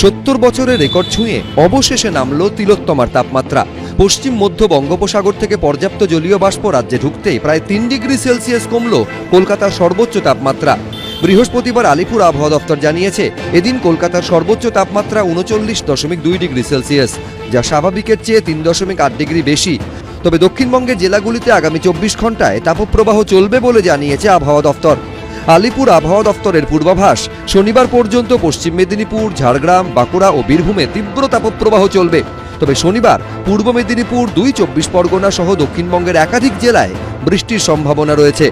সত্তর বছরের রেকর্ড ছুঁয়ে অবশেষে নামল তিলোত্তমার তাপমাত্রা। পশ্চিম মধ্য বঙ্গোপসাগর থেকে পর্যাপ্ত জলীয় বাষ্প রাজ্যে ঢুকতেই প্রায় তিন ডিগ্রি সেলসিয়াস কমল কলকাতার সর্বোচ্চ তাপমাত্রা। বৃহস্পতিবার আলিপুর আবহাওয়া দফতর জানিয়েছে, এদিন কলকাতার সর্বোচ্চ তাপমাত্রা উনচল্লিশ দশমিক দুই ডিগ্রি সেলসিয়াস, যা স্বাভাবিকের চেয়ে তিন দশমিক আট ডিগ্রি বেশি। তবে দক্ষিণবঙ্গের জেলাগুলিতে আগামী চব্বিশ ঘন্টায় তাপপ্রবাহ চলবে বলে জানিয়েছে আবহাওয়া দফতর আলিপুর আবহাওয়া দফতরের পূর্বাভাস, শনিবার পর্যন্ত পশ্চিম মেদিনীপুর, ঝাড়গ্রাম, বাঁকুড়া ও বীরভূমে তীব্র তাপপ্রবাহ চলবে। তবে শনিবার পূর্ব মেদিনীপুর, দুই চব্বিশ পরগনা সহ দক্ষিণবঙ্গের একাধিক জেলায় বৃষ্টির সম্ভাবনা রয়েছে।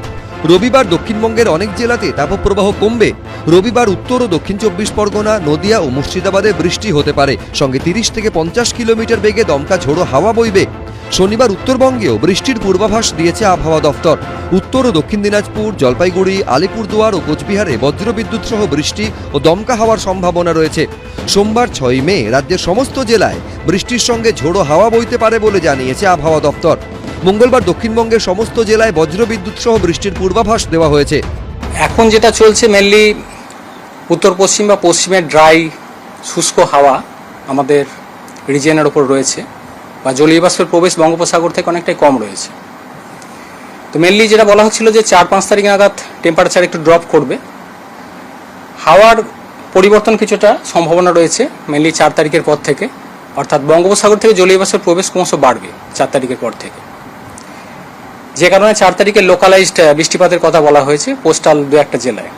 রবিবার দক্ষিণবঙ্গের অনেক জেলাতে তাপপ্রবাহ কমবে। রবিবার উত্তর ও দক্ষিণ চব্বিশ পরগনা, নদিয়া ও মুর্শিদাবাদে বৃষ্টি হতে পারে। সঙ্গে তিরিশ থেকে পঞ্চাশ কিলোমিটার বেগে দমকা ঝোড়ো হাওয়া বইবে। শনিবার উত্তরবঙ্গেও বৃষ্টির পূর্বাভাস দিয়েছে আবহাওয়া দফতর। উত্তর ও দক্ষিণ দিনাজপুর, জলপাইগুড়ি, আলিপুরদুয়ার ও কোচবিহারে বজ্রবিদ্যুৎ সহ বৃষ্টি ও দমকা হওয়ার সম্ভাবনা রয়েছে। সোমবার ছয় মে রাজ্যের সমস্ত জেলায় বৃষ্টির সঙ্গে ঝোড়ো হাওয়া বইতে পারে বলে জানিয়েছে আবহাওয়া দফতর। মঙ্গলবার দক্ষিণবঙ্গের সমস্ত জেলায় বজ্রবিদ্যুৎ সহ বৃষ্টির পূর্বাভাস দেওয়া হয়েছে। এখন যেটা চলছে মেনলি উত্তর পশ্চিম বা পশ্চিমের ড্রাই শুষ্ক হাওয়া আমাদের রিজিয়নের ওপর রয়েছে। বা জলীয় বাষ্পের প্রবেশ বঙ্গোপসাগর থেকে অনেকটাই কম রয়েছে। তো মেনলি যেটা বলা হচ্ছিল যে চার পাঁচ তারিখ নাগাদ টেম্পারেচার একটু ড্রপ করবে। হাওয়ার পরিবর্তন কিছুটা সম্ভাবনা রয়েছে মেনলি চার তারিখের পর থেকে। অর্থাৎ বঙ্গোপসাগর থেকে জলীয় বাষ্পের প্রবেশ ক্রমশ বাড়বে চার তারিখের পর থেকে। যে কারণে চার তারিখে লোকালাইজড বৃষ্টিপাতের কথা বলা হয়েছে পোস্টাল দু একটা জেলায়।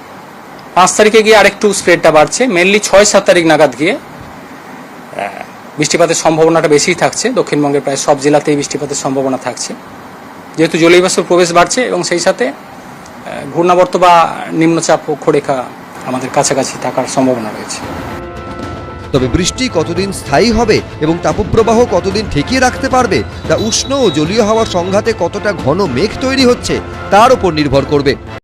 পাঁচ তারিখে গিয়ে আরেকটু স্প্রেডটা বাড়ছে। মেনলি ছয় সাত তারিখ নাগাদ গিয়ে বৃষ্টিপাতের সম্ভাবনাটা বেশিই থাকছে। দক্ষিণবঙ্গের প্রায় সব জেলাতেই বৃষ্টিপাতের সম্ভাবনা থাকছে। যেহেতু জলীয়বাষ্পর প্রবেশ বাড়ছে এবং সেই সাথে ঘূর্ণাবর্ত বা নিম্নচাপ অক্ষরেখা আমাদের কাছাকাছি থাকার সম্ভাবনা রয়েছে। তবে বৃষ্টি কতদিন স্থায়ী হবে এবং তাপপ্রবাহ কতদিন ঠেকিয়ে রাখতে পারবে, তা উষ্ণ ও জলীয় হাওয়ার সংঘাতে কতটা ঘন মেঘ তৈরি হচ্ছে, তার উপর নির্ভর করবে।